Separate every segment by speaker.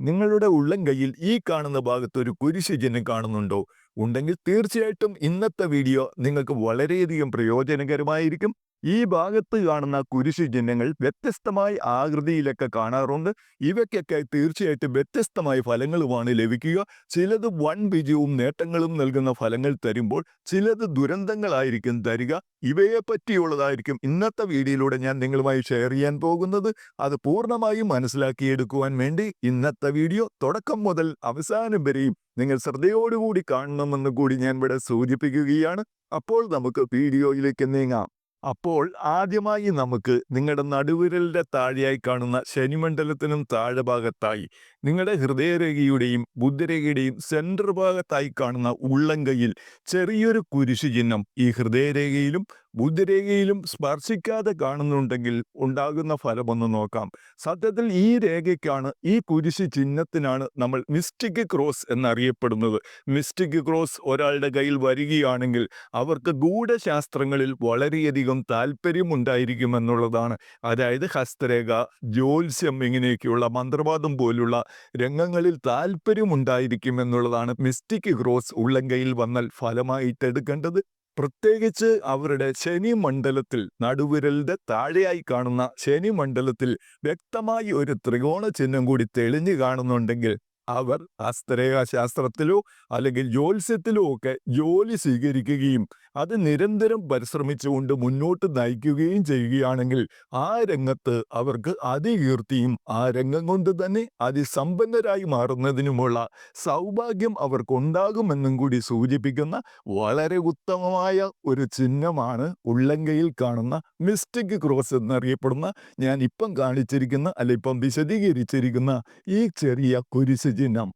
Speaker 1: നിങ്ങളുടെ ഉള്ളം കയ്യിൽ ഈ കാണുന്ന ഭാഗത്ത് ഒരു കുരിശ് ചിഹ്നം കാണുന്നുണ്ടോ? ഉണ്ടെങ്കിൽ തീർച്ചയായിട്ടും ഇന്നത്തെ വീഡിയോ നിങ്ങൾക്ക് വളരെയധികം പ്രയോജനകരമായിരിക്കും. ഈ ഭാഗത്ത് കാണുന്ന കുരിശു ചിഹ്നങ്ങൾ വ്യത്യസ്തമായ ആകൃതിയിലൊക്കെ കാണാറുണ്ട്. ഇവയ്ക്കൊക്കെ തീർച്ചയായിട്ടും വ്യത്യസ്തമായ ഫലങ്ങളുമാണ് ലഭിക്കുക. ചിലത് വൺ വിജയവും നേട്ടങ്ങളും നൽകുന്ന ഫലങ്ങൾ തരുമ്പോൾ ചിലത് ദുരന്തങ്ങളായിരിക്കും തരിക. ഇവയെ പറ്റിയുള്ളതായിരിക്കും ഇന്നത്തെ വീഡിയോയിലൂടെ ഞാൻ നിങ്ങളുമായി ഷെയർ ചെയ്യാൻ പോകുന്നത്. അത് പൂർണമായും മനസ്സിലാക്കിയെടുക്കുവാൻ വേണ്ടി ഇന്നത്തെ വീഡിയോ തുടക്കം മുതൽ അവസാനം വരെയും നിങ്ങൾ ശ്രദ്ധയോടുകൂടി കാണണമെന്ന് കൂടി ഞാൻ ഇവിടെ സൂചിപ്പിക്കുകയാണ്. അപ്പോൾ നമുക്ക് വീഡിയോയിലേക്ക് നീങ്ങാം. അപ്പോൾ ആദ്യമായി നമുക്ക് നിങ്ങളുടെ നടുവിരലിന്റെ താഴെയായി കാണുന്ന ശനിമണ്ഡലത്തിനും താഴെ ഭാഗത്തായി നിങ്ങളുടെ ഹൃദയരേഖയുടെയും ബുദ്ധരേഖയുടെയും സെന്റർ ഭാഗത്തായി കാണുന്ന ഉള്ളംകൈയിൽ ചെറിയൊരു കുരിശു ചിഹ്നം ഈ ഹൃദയരേഖയിലും ബുദ്ധരേഖയിലും സ്പർശിക്കാതെ കാണുന്നുണ്ടെങ്കിൽ ഉണ്ടാകുന്ന ഫലമൊന്ന് നോക്കാം. സത്യത്തിൽ ഈ രേഖയ്ക്കാണ് ഈ കുരിശ് ചിഹ്നത്തിനാണ് നമ്മൾ മിസ്റ്റിക് ക്രോസ് എന്നറിയപ്പെടുന്നത്. മിസ്റ്റിക് ക്രോസ് ഒരാളുടെ കയ്യിൽ വരികയാണെങ്കിൽ അവർക്ക് ഗൂഢശാസ്ത്രങ്ങളിൽ വളരെയധികം താല്പര്യമുണ്ടായിരിക്കുമെന്നുള്ളതാണ് അതായത് ഹസ്തരേഖ ജ്യോത്സ്യം ഇങ്ങനെയൊക്കെയുള്ള മന്ത്രവാദം പോലുള്ള രംഗങ്ങളിൽ താല്പര്യമുണ്ടായിരിക്കുമെന്നുള്ളതാണ് മിസ്റ്റിക് ക്രോസ് ഉള്ളംകൈയിൽ വന്നാൽ ഫലമായിട്ട് എടുക്കേണ്ടത്. പ്രത്യേകിച്ച് അവരുടെ ശനി മണ്ഡലത്തിൽ നടുവിരലിന്റെ താഴെയായി കാണുന്ന ശനി മണ്ഡലത്തിൽ വ്യക്തമായി ഒരു ത്രികോണ ചിഹ്നം കൂടി തെളിഞ്ഞു കാണുന്നുണ്ടെങ്കിൽ അവർ ഹസ്തരേഖാ ശാസ്ത്രത്തിലോ അല്ലെങ്കിൽ ജ്യോത്സ്യത്തിലോ ഒക്കെ ജോലി സ്വീകരിക്കുകയും അത് നിരന്തരം പരിശ്രമിച്ചുകൊണ്ട് മുന്നോട്ട് നയിക്കുകയും ചെയ്യുകയാണെങ്കിൽ ആ രംഗത്ത് അവർക്ക് അതികീർത്തിയും ആ രംഗം കൊണ്ട് തന്നെ അതിസമ്പന്നരായി മാറുന്നതിനുമുള്ള സൗഭാഗ്യം അവർക്കുണ്ടാകുമെന്നും കൂടി സൂചിപ്പിക്കുന്ന വളരെ ഉത്തമമായ ഒരു ചിഹ്നമാണ് ഉള്ളങ്കയിൽ കാണുന്ന മിസ്റ്റിക് ക്രോസ് എന്നറിയപ്പെടുന്ന ഞാൻ ഇപ്പം കാണിച്ചിരിക്കുന്ന അല്ല ഇപ്പം വിശദീകരിച്ചിരിക്കുന്ന ഈ ചെറിയ കുരിശ് ചിഹ്നം.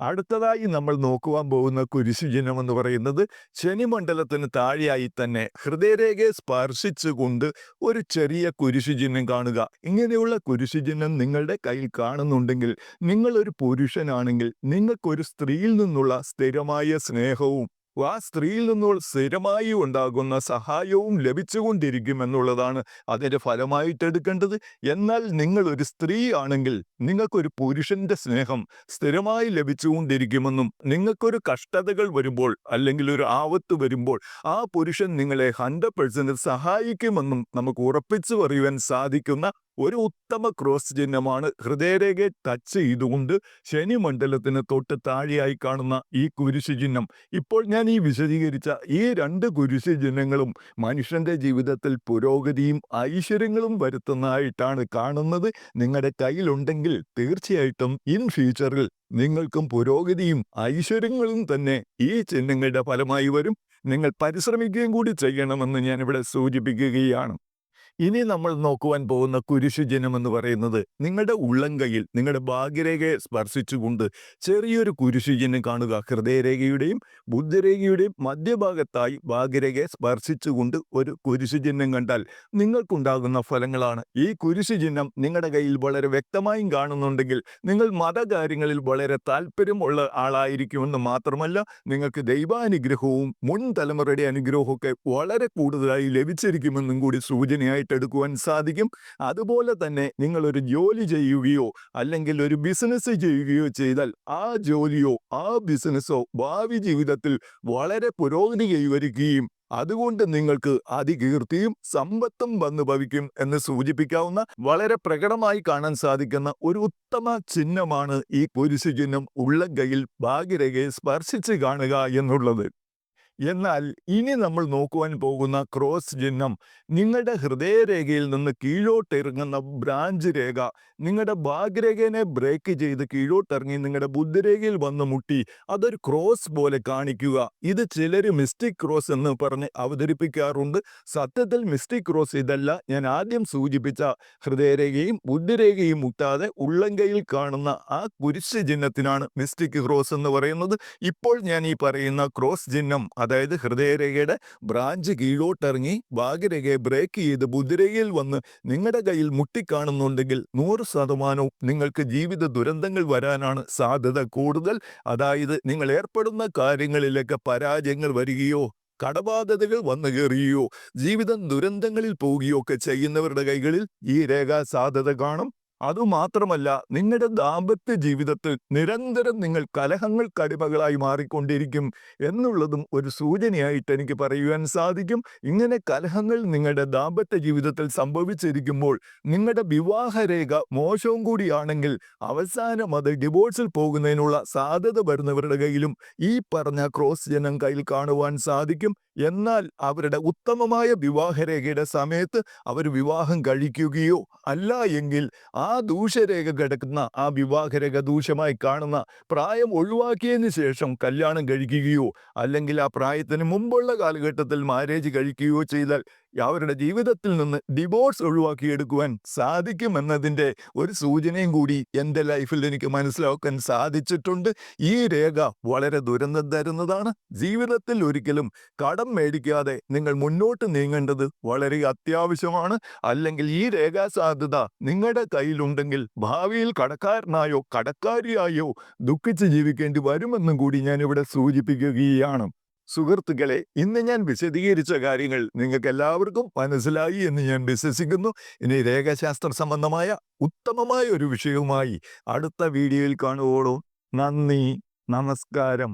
Speaker 1: അടുത്തതായി നമ്മൾ നോക്കുവാൻ പോകുന്ന കുരിശുചിഹ്നം എന്ന് പറയുന്നത് ശനിമണ്ഡലത്തിന് താഴെയായി തന്നെ ഹൃദയരേഖയെ സ്പർശിച്ചുകൊണ്ട് ഒരു ചെറിയ കുരിശുചിഹ്നം കാണുക. ഇങ്ങനെയുള്ള കുരിശുചിഹ്നം നിങ്ങളുടെ കയ്യിൽ കാണുന്നുണ്ടെങ്കിൽ നിങ്ങളൊരു പുരുഷനാണെങ്കിൽ നിങ്ങൾക്കൊരു സ്ത്രീയിൽ നിന്നുള്ള സ്ഥിരമായ സ്നേഹവും ആ സ്ത്രീയിൽ നിന്നുള്ള സ്ഥിരമായി ഉണ്ടാകുന്ന സഹായവും ലഭിച്ചുകൊണ്ടിരിക്കുമെന്നുള്ളതാണ് അതിന്റെ ഫലമായിട്ട് എടുക്കേണ്ടത്. എന്നാൽ നിങ്ങൾ ഒരു സ്ത്രീ ആണെങ്കിൽ നിങ്ങൾക്കൊരു പുരുഷന്റെ സ്നേഹം സ്ഥിരമായി ലഭിച്ചുകൊണ്ടിരിക്കുമെന്നും നിങ്ങൾക്കൊരു കഷ്ടതകൾ വരുമ്പോൾ അല്ലെങ്കിൽ ഒരു ആവത്ത് വരുമ്പോൾ ആ പുരുഷൻ നിങ്ങളെ ഹൺഡ്രഡ് പെർസെന്റ് സഹായിക്കുമെന്നും നമുക്ക് ഉറപ്പിച്ചു പറയുവാൻ സാധിക്കുന്ന ഒരു ഉത്തമ ക്രോസ് ചിഹ്നമാണ്. ഹൃദയരേഖയെ ടച്ച് ചെയ്തുകൊണ്ട് ശനി മണ്ഡലത്തിന് തൊട്ട് താഴെയായി കാണുന്ന ഈ കുരിശു ചിഹ്നം. ഇപ്പോൾ ഞാൻ ഈ വിശദീകരിച്ച ഈ രണ്ട് കുരിശു ചിഹ്നങ്ങളും മനുഷ്യന്റെ ജീവിതത്തിൽ പുരോഗതിയും ഐശ്വര്യങ്ങളും വരുത്തുന്നതായിട്ടാണ് കാണുന്നത്. നിങ്ങളുടെ കയ്യിലുണ്ടെങ്കിൽ തീർച്ചയായിട്ടും ഇൻ ഫ്യൂച്ചറിൽ നിങ്ങൾക്കും പുരോഗതിയും ഐശ്വര്യങ്ങളും തന്നെ ഈ ചിഹ്നങ്ങളുടെ ഫലമായി വരും. നിങ്ങൾ പരിശ്രമിക്കുകയും കൂടി ചെയ്യണമെന്ന് ഞാനിവിടെ സൂചിപ്പിക്കുകയാണ്. ഇനി നമ്മൾ നോക്കുവാൻ പോകുന്ന കുരിശുജനം എന്ന് പറയുന്നത് നിങ്ങളുടെ ഉള്ളംകൈയിൽ നിങ്ങളുടെ ഭാഗ്യരേഖയെ സ്പർശിച്ചുകൊണ്ട് ചെറിയൊരു കുരിശുജനം കാണുക. ഹൃദയരേഖയുടെയും ബുദ്ധരേഖയുടെയും മധ്യഭാഗത്തായി ഭാഗ്യരേഖയെ സ്പർശിച്ചുകൊണ്ട് ഒരു കുരിശുചിഹ്നം കണ്ടാൽ നിങ്ങൾക്കുണ്ടാകുന്ന ഫലങ്ങളാണ്. ഈ കുരിശുചിഹ്നം നിങ്ങളുടെ കയ്യിൽ വളരെ വ്യക്തമായും കാണുന്നുണ്ടെങ്കിൽ നിങ്ങൾ മതകാര്യങ്ങളിൽ വളരെ താല്പര്യമുള്ള ആളായിരിക്കുമെന്ന് മാത്രമല്ല നിങ്ങൾക്ക് ദൈവാനുഗ്രഹവും മുൻ തലമുറയുടെ അനുഗ്രഹവും ഒക്കെ വളരെ കൂടുതലായി ലഭിച്ചിരിക്കുമെന്നും കൂടി സൂചനയായിട്ട് എടുക്കുവാൻ സാധിക്കും. അതുപോലെ തന്നെ നിങ്ങൾ ഒരു ജോലി ചെയ്യുകയോ അല്ലെങ്കിൽ ഒരു ബിസിനസ് ചെയ്യുകയോ ചെയ്താൽ ആ ജോലിയോ ആ ബിസിനസ്സോ ഭാവി ജീവിതത്തിൽ വളരെ പുരോഗതി കൈവരിക്കുകയും അതുകൊണ്ട് നിങ്ങൾക്ക് അതികീർത്തിയും സമ്പത്തും വന്നു ഭവിക്കും എന്ന് സൂചിപ്പിക്കാവുന്ന വളരെ പ്രകടമായി കാണാൻ സാധിക്കുന്ന ഒരു ഉത്തമ ചിഹ്നമാണ് ഈ കുരിശു ചിഹ്നം ഉള്ള ഭാഗ്യരേഖയെ സ്പർശിച്ച് കാണുക എന്നുള്ളത്. എന്നാൽ ഇനി നമ്മൾ നോക്കുവാൻ പോകുന്ന ക്രോസ് ചിഹ്നം നിങ്ങളുടെ ഹൃദയരേഖയിൽ നിന്ന് കീഴോട്ടിറങ്ങുന്ന ബ്രാഞ്ച് രേഖ നിങ്ങളുടെ ഭാഗ്യരേഖയെ ബ്രേക്ക് ചെയ്ത് കീഴോട്ടിറങ്ങി നിങ്ങളുടെ ബുദ്ധിരേഖയിൽ വന്ന് മുട്ടി അതൊരു ക്രോസ് പോലെ കാണിക്കുക. ഇത് ചിലർ മിസ്റ്റിക് ക്രോസ് എന്ന് പറഞ്ഞ് അവതരിപ്പിക്കാറുണ്ട്. സത്യത്തിൽ മിസ്റ്റിക് ക്രോസ് ഇതല്ല. ഞാൻ ആദ്യം സൂചിപ്പിച്ച ഹൃദയരേഖയും ബുദ്ധിരേഖയും മുട്ടാതെ ഉള്ളങ്കയിൽ കാണുന്ന ആ കുരിശ് ചിഹ്നത്തിനാണ് മിസ്റ്റിക് ക്രോസ് എന്ന് പറയുന്നത്. ഇപ്പോൾ ഞാൻ ഈ പറയുന്ന ക്രോസ് ചിഹ്നം അതായത് ഹൃദയരേഖയുടെ ബ്രാഞ്ച് കീഴോട്ടിറങ്ങി ഭാഗ്യരേഖയെ ബ്രേക്ക് ചെയ്ത് ബുദ്ധിരേഖയിൽ വന്ന് നിങ്ങളുടെ കയ്യിൽ മുട്ടിക്കാണുന്നുണ്ടെങ്കിൽ നൂറ് ശതമാനവും നിങ്ങൾക്ക് ജീവിത ദുരന്തങ്ങൾ വരാനാണ് സാധ്യത കൂടുതൽ. അതായത് നിങ്ങൾ ഏർപ്പെടുന്ന കാര്യങ്ങളിലൊക്കെ പരാജയങ്ങൾ വരികയോ കടബാധ്യതകൾ വന്നു കയറുകയോ ജീവിതം ദുരന്തങ്ങളിൽ പോവുകയോ ഒക്കെ ചെയ്യുന്നവരുടെ കൈകളിൽ ഈ രേഖ സാധ്യത കാണും. അതുമാത്രമല്ല നിങ്ങളുടെ ദാമ്പത്യ ജീവിതത്തിൽ നിരന്തരം നിങ്ങൾ കലഹങ്ങൾ കലഹങ്ങൾക്കടിമകളായി മാറിക്കൊണ്ടിരിക്കും എന്നുള്ളതും ഒരു സൂചനയായിട്ട് എനിക്ക് പറയുവാൻ സാധിക്കും. ഇങ്ങനെ കലഹങ്ങൾ നിങ്ങളുടെ ദാമ്പത്യ ജീവിതത്തിൽ സംഭവിച്ചിരിക്കുമ്പോൾ നിങ്ങളുടെ വിവാഹരേഖ മോശവും കൂടിയാണെങ്കിൽ അവസാനം അത് ഡിവോഴ്സിൽ പോകുന്നതിനുള്ള സാധ്യത വരുന്നവരുടെ കയ്യിലും ഈ പറഞ്ഞ ക്രോസ് ജനം കയ്യിൽ കാണുവാൻ സാധിക്കും. എന്നാൽ അവരുടെ ഉത്തമമായ വിവാഹരേഖയുടെ സമയത്ത് അവർ വിവാഹം കഴിക്കുകയോ അല്ല എങ്കിൽ ആ ദൂഷ്യരേഖ കിടക്കുന്ന ആ വിവാഹരേഖ ദൂഷ്യമായി കാണുന്ന പ്രായം ഒഴിവാക്കിയതിന് ശേഷം കല്യാണം കഴിക്കുകയോ അല്ലെങ്കിൽ ആ പ്രായത്തിന് മുമ്പുള്ള കാലഘട്ടത്തിൽ മാരേജ് കഴിക്കുകയോ ചെയ്താൽ അവരുടെ ജീവിതത്തിൽ നിന്ന് ഡിവോഴ്സ് ഒഴിവാക്കിയെടുക്കുവാൻ സാധിക്കുമെന്നതിന്റെ ഒരു സൂചനയും കൂടി എന്റെ ലൈഫിൽ എനിക്ക് മനസ്സിലാക്കാൻ സാധിച്ചിട്ടുണ്ട്. ഈ രേഖ വളരെ ദുരന്തം തരുന്നതാണ്. ജീവിതത്തിൽ ഒരിക്കലും കടം മേടിക്കാതെ നിങ്ങൾ മുന്നോട്ട് നീങ്ങേണ്ടത് വളരെ അത്യാവശ്യമാണ്. അല്ലെങ്കിൽ ഈ രേഖാ സാധ്യത നിങ്ങളുടെ കയ്യിലുണ്ടെങ്കിൽ ഭാവിയിൽ കടക്കാരനായോ കടക്കാരിയായോ ദുഃഖിച്ച് ജീവിക്കേണ്ടി വരുമെന്നും കൂടി ഞാൻ ഇവിടെ സൂചിപ്പിക്കുകയാണ്. സുഹൃത്തുക്കളെ ഇന്ന് ഞാൻ വിശദീകരിച്ച കാര്യങ്ങൾ നിങ്ങൾക്ക് എല്ലാവർക്കും മനസ്സിലായി എന്ന് ഞാൻ വിശ്വസിക്കുന്നു. ഇനി രേഖാശാസ്ത്ര സംബന്ധമായ ഉത്തമമായ ഒരു വിഷയവുമായി അടുത്ത വീഡിയോയിൽ കാണുവോളൂ. നന്ദി നമസ്കാരം.